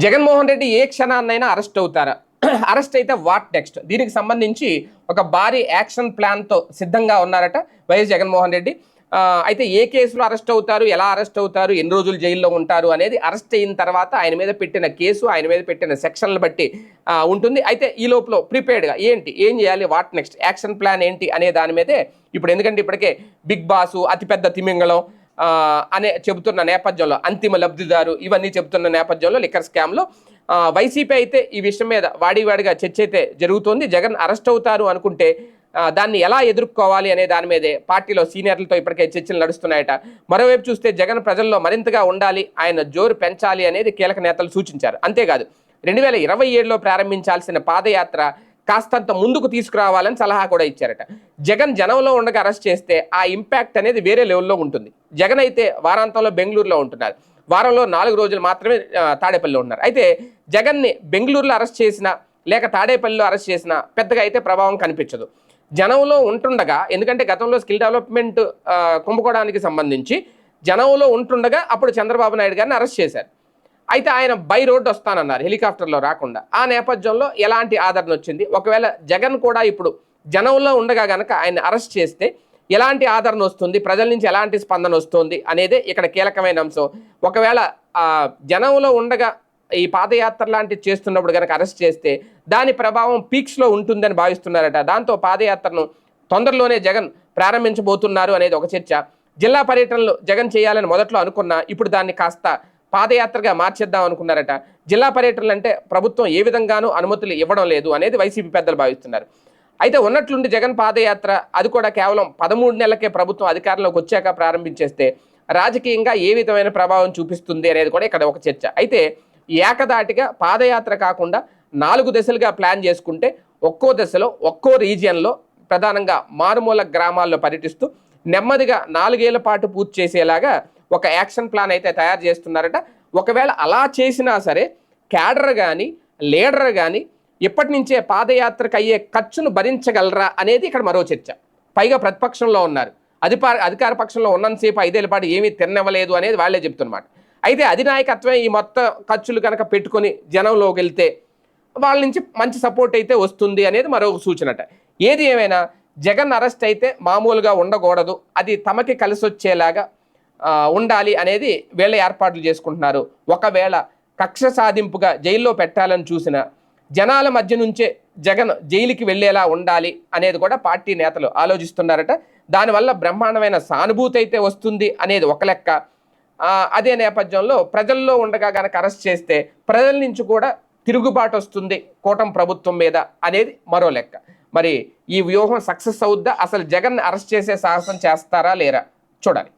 జగన్మోహన్ రెడ్డి ఏ క్షణాన్నైనా అరెస్ట్ అవుతారా? అరెస్ట్ అయితే వాట్ నెక్స్ట్? దీనికి సంబంధించి ఒక భారీ యాక్షన్ ప్లాన్తో సిద్ధంగా ఉన్నారట వైఎస్ జగన్మోహన్ రెడ్డి. అయితే ఏ కేసులో అరెస్ట్ అవుతారు? ఎలా అరెస్ట్ అవుతారు? ఎన్ని రోజులు జైల్లో ఉంటారు? అనేది అరెస్ట్ అయిన తర్వాత ఆయన మీద పెట్టిన కేసు ఆయన మీద పెట్టిన సెక్షన్లు బట్టి ఉంటుంది. అయితే ఈ లోపల ప్రిపేర్డ్గా ఏంటి? ఏం చేయాలి? What next? యాక్షన్ ప్లాన్ ఏంటి? అనే దాని మీదే ఇప్పుడు ఎందుకంటే ఇప్పటికే బిగ్ బాసు అతిపెద్ద తిమింగళం అనే చెబుతున్న నేపథ్యంలో అంతిమ లబ్ధిదారు ఇవన్నీ చెబుతున్న నేపథ్యంలో లిక్కర్ స్కామ్లో వైసీపీ అయితే ఈ విషయం మీద వాడివాడిగా చర్చ అయితే జరుగుతోంది. జగన్ అరెస్ట్ అవుతారు అనుకుంటే దాన్ని ఎలా ఎదుర్కోవాలి అనే దాని మీదే పార్టీలో సీనియర్లతో ఇప్పటికే చర్చలు నడుస్తున్నాయట. మరోవైపు చూస్తే జగన్ ప్రజల్లో మరింతగా ఉండాలి ఆయన జోరు పెంచాలి అనేది కీలక నేతలు సూచించారు. అంతేకాదు రెండు వేల ఇరవై ఏడులో ప్రారంభించాల్సిన పాదయాత్ర కాస్తంత ముందుకు తీసుకురావాలని సలహా కూడా ఇచ్చారట. జగన్ జనంలో ఉండగా అరెస్ట్ చేస్తే ఆ ఇంపాక్ట్ అనేది వేరే లెవెల్లో ఉంటుంది. జగన్ అయితే వారాంతంలో బెంగళూరులో ఉంటున్నారు. వారంలో నాలుగు రోజులు మాత్రమే తాడేపల్లిలో ఉన్నారు. అయితే జగన్ని బెంగళూరులో అరెస్ట్ చేసినా లేక తాడేపల్లిలో అరెస్ట్ చేసినా పెద్దగా అయితే ప్రభావం కనిపించదు. జనంలో ఉంటుండగా ఎందుకంటే గతంలో స్కిల్ డెవలప్మెంట్ కుంభకోణానికి సంబంధించి జనంలో ఉంటుండగా అప్పుడు చంద్రబాబు నాయుడు గారిని అరెస్ట్ చేశారు. అయితే ఆయన బై రోడ్ వస్తానన్నారు హెలికాప్టర్లో రాకుండా. ఆ నేపథ్యంలో ఎలాంటి ఆదరణ వచ్చింది? ఒకవేళ జగన్ కూడా ఇప్పుడు జనంలో ఉండగా గనక ఆయన అరెస్ట్ చేస్తే ఎలాంటి ఆదరణ వస్తుంది? ప్రజల నుంచి ఎలాంటి స్పందన వస్తుంది? అనేది ఇక్కడ కీలకమైన అంశం. ఒకవేళ జనంలో ఉండగా ఈ పాదయాత్ర లాంటివి చేస్తున్నప్పుడు కనుక అరెస్ట్ చేస్తే దాని ప్రభావం పీక్స్లో ఉంటుందని భావిస్తున్నారట. దాంతో పాదయాత్రను తొందరలోనే జగన్ ప్రారంభించబోతున్నారు అనేది ఒక చర్చ. జిల్లా పర్యటనలు జగన్ చేయాలని మొదట్లో అనుకున్నా ఇప్పుడు దాన్ని కాస్త పాదయాత్రగా మార్చేద్దాం అనుకున్నారట. జిల్లా పర్యటనలు అంటే ప్రభుత్వం ఏ విధంగానూ అనుమతులు ఇవ్వడం లేదు అనేది వైసీపీ పెద్దలు భావిస్తున్నారు. అయితే ఉన్నట్లుండి జగన్ పాదయాత్ర అది కూడా కేవలం పదమూడు నెలలకే ప్రభుత్వం అధికారంలోకి వచ్చాక ప్రారంభించేస్తే రాజకీయంగా ఏ విధమైన ప్రభావం చూపిస్తుంది అనేది కూడా ఇక్కడ ఒక చర్చ. అయితే ఏకదాటిగా పాదయాత్ర కాకుండా నాలుగు దశలుగా ప్లాన్ చేసుకుంటే ఒక్కో దశలో ఒక్కో రీజియన్లో ప్రధానంగా మారుమూల గ్రామాల్లో పర్యటిస్తూ నెమ్మదిగా నాలుగేళ్ళ పాటు పూర్తి చేసేలాగా ఒక యాక్షన్ ప్లాన్ అయితే తయారు చేస్తున్నారట. ఒకవేళ అలా చేసినా సరే క్యాడర్ కానీ లీడర్ కానీ ఇప్పటి నుంచే పాదయాత్రకు అయ్యే ఖర్చును భరించగలరా అనేది ఇక్కడ మరో చర్చ. పైగా ప్రతిపక్షంలో ఉన్నారు. అధికార అధికార పక్షంలో ఉన్నంతసేపు ఐదేళ్ళ పాటు ఏమీ తిన్నవ్వలేదు అనేది వాళ్ళే చెప్తున్నమాట. అయితే అధినాయకత్వం ఈ మొత్తం ఖర్చులు కనుక పెట్టుకొని జనంలోకి వెళ్తే వాళ్ళ నుంచి మంచి సపోర్ట్ అయితే వస్తుంది అనేది మరొక సూచనట. ఏది ఏమైనా జగన్ అరెస్ట్ అయితే మామూలుగా ఉండకూడదు. అది తమకి కలిసొచ్చేలాగా ఉండాలి అనేది వీళ్ళ ఏర్పాట్లు చేసుకుంటున్నారు. ఒకవేళ కక్ష సాధింపుగా జైల్లో పెట్టాలని చూసిన జనాల మధ్య నుంచే జగన్ జైలుకి వెళ్ళేలా ఉండాలి అనేది కూడా పార్టీ నేతలు ఆలోచిస్తున్నారట. దానివల్ల బ్రహ్మాండమైన సానుభూతి అయితే వస్తుంది అనేది ఒక లెక్క. అదే నేపథ్యంలో ప్రజల్లో ఉండగా కనుక అరెస్ట్ చేస్తే ప్రజల నుంచి కూడా తిరుగుబాటు వస్తుంది కూటమి ప్రభుత్వం మీద అనేది మరో లెక్క. మరి ఈ వ్యూహం సక్సెస్ అవుద్దా? అసలు జగన్ అరెస్ట్ చేసే సాహసం చేస్తారా? లేరా? చూడాలి.